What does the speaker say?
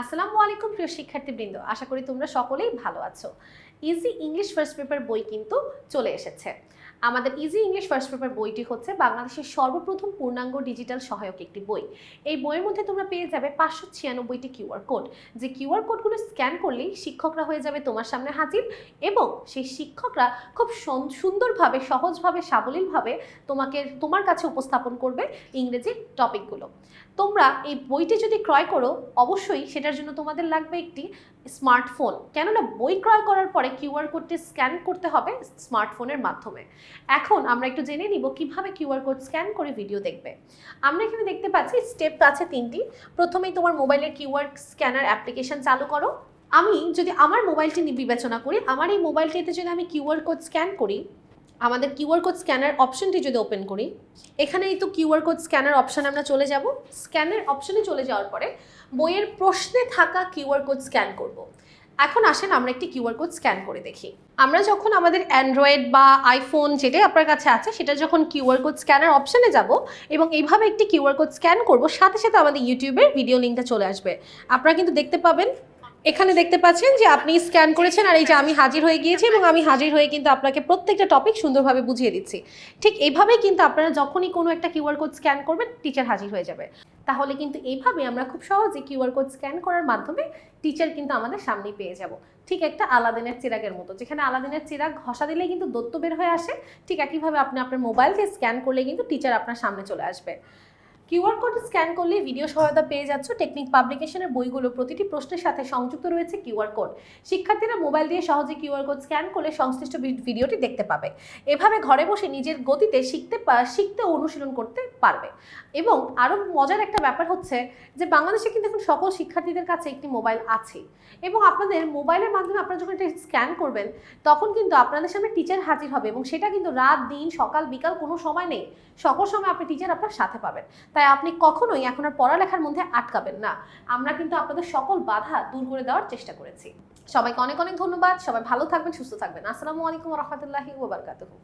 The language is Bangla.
আসসালামু আলাইকুম প্রিয় শিক্ষার্থীবৃন্দ, আশা করি তোমরা সকলেই ভালো আছো। ইজি ইংলিশ ফার্স্ট পেপার বই কিন্তু চলে এসেছে। আমাদের ইজি ইংলিশ ফার্স্ট পেপার বইটি হচ্ছে বাংলাদেশের সর্বপ্রথম পূর্ণাঙ্গ ডিজিটাল সহায়ক একটি বই। এই বইয়ের মধ্যে তোমরা পেয়ে যাবে পাঁচশো ছিয়ানব্বইটি কিউআর কোড। যে কিউআর কোডগুলো স্ক্যান করলেই শিক্ষকরা হয়ে যাবে তোমার সামনে হাজির এবং সেই শিক্ষকরা খুব সুন্দরভাবে, সহজভাবে, সাবলীলভাবে তোমাকে, তোমার কাছে উপস্থাপন করবে ইংরেজি টপিকগুলো। তোমরা এই বইটি যদি ক্রয় করো, অবশ্যই সেটার জন্য তোমাদের লাগবে একটি স্মার্টফোন। কেননা বই ক্রয় করার পরে কিউআর কোডটি স্ক্যান করতে হবে স্মার্টফোনের মাধ্যমে। এখন আমরা একটু জেনে নিব কীভাবে কিউআর কোড স্ক্যান করে ভিডিও দেখবে। আমরা এখানে দেখতে পাচ্ছি স্টেপ আছে তিনটি। প্রথমেই তোমার মোবাইলের কিউআর স্ক্যানার অ্যাপ্লিকেশন চালু করো। আমি যদি আমার মোবাইলটি নিয়ে বিবেচনা করি, আমার এই মোবাইলটিতে যদি আমি কিউআর কোড স্ক্যান করি, আমাদের কিউআর কোড স্ক্যানার অপশনটি যদি ওপেন করি, এখানেই তো কিউআর কোড স্ক্যানার অপশন আমরা চলে যাব। স্ক্যানের অপশনে চলে যাওয়ার পরে বইয়ের প্রশ্নে থাকা কিউআর কোড স্ক্যান করব। এখন আসেন আমরা একটি কিউআর কোড স্ক্যান করে দেখি। আমরা যখন আমাদের অ্যান্ড্রয়েড বা আইফোন যেটাই আপনার কাছে আছে, সেটা যখন কিউআর কোড স্ক্যানার অপশানে যাব এবং এইভাবে একটি কিউআর কোড স্ক্যান করব, সাথে সাথে আমাদের ইউটিউবের ভিডিও লিঙ্কটা চলে আসবে। আপনারা কিন্তু দেখতে পাবেন এখানে দেখতে পাচ্ছেন যে আপনি স্ক্যান করেছেন আর এই যে আমি হাজির হয়ে গিয়েছি এবং আমি হাজির হয়ে কিন্তু আপনাকে প্রত্যেকটা টপিক সুন্দরভাবে বুঝিয়ে দিচ্ছি। ঠিক এইভাবেই কিন্তু আপনারা যখনই কোনো একটা কিউআর কোড স্ক্যান করবেন টিচার হাজির হয়ে যাবে। তাহলে কিন্তু এইভাবে আমরা খুব সহজে কিউআর কোড স্ক্যান করার মাধ্যমে টিচার কিন্তু আমাদের সামনেই পেয়ে যাব। ঠিক একটা আলাদিনের চিরাগের মতো, যেখানে আলাদিনের চিরাগ ঘষা দিলে কিন্তু দত্ত বের হয়ে আসে। ঠিক একইভাবে আপনি আপনার মোবাইল দিয়ে স্ক্যান করলে কিন্তু টিচার আপনার সামনে চলে আসবে। কিউআর কোড স্ক্যান করলে ভিডিও সহায়তা পেয়ে যাচ্ছ টেকনিক পাবলিকেশনের বইগুলো। প্রতিটি প্রশ্নের সাথে সংযুক্ত রয়েছে কিউআর কোড। শিক্ষার্থীরা মোবাইল দিয়ে সহজে কিউআর কোড স্ক্যান করলে সংশ্লিষ্ট ভিডিওটি দেখতে পাবে। এভাবে ঘরে বসে নিজের গতিতে শিখতে শিখতে অনুশীলন করতে পারবে। এবং আরও মজার একটা ব্যাপার হচ্ছে যে বাংলাদেশে কিন্তু এখন সকল শিক্ষার্থীদের কাছে একটি মোবাইল আছে। এবং আপনাদের মোবাইলের মাধ্যমে আপনারা যখন এটা স্ক্যান করবেন, তখন কিন্তু আপনাদের সামনে টিচার হাজির হবে এবং সেটা কিন্তু রাত, দিন, সকাল, বিকাল কোনো সময় নেই। সকল সময় আপনি টিচার আপনার সাথে পাবেন। তাই আপনি কখনোই এখন আর পড়ালেখার মধ্যে আটকাবেন না। আমরা কিন্তু আপনাদের সকল বাধা দূর করে দেওয়ার চেষ্টা করেছি। সবাইকে অনেক অনেক ধন্যবাদ। সবাই ভালো থাকবেন, সুস্থ থাকবেন। আসসালামু আলাইকুম রহমতুল্লাহি ওবরকাতুহু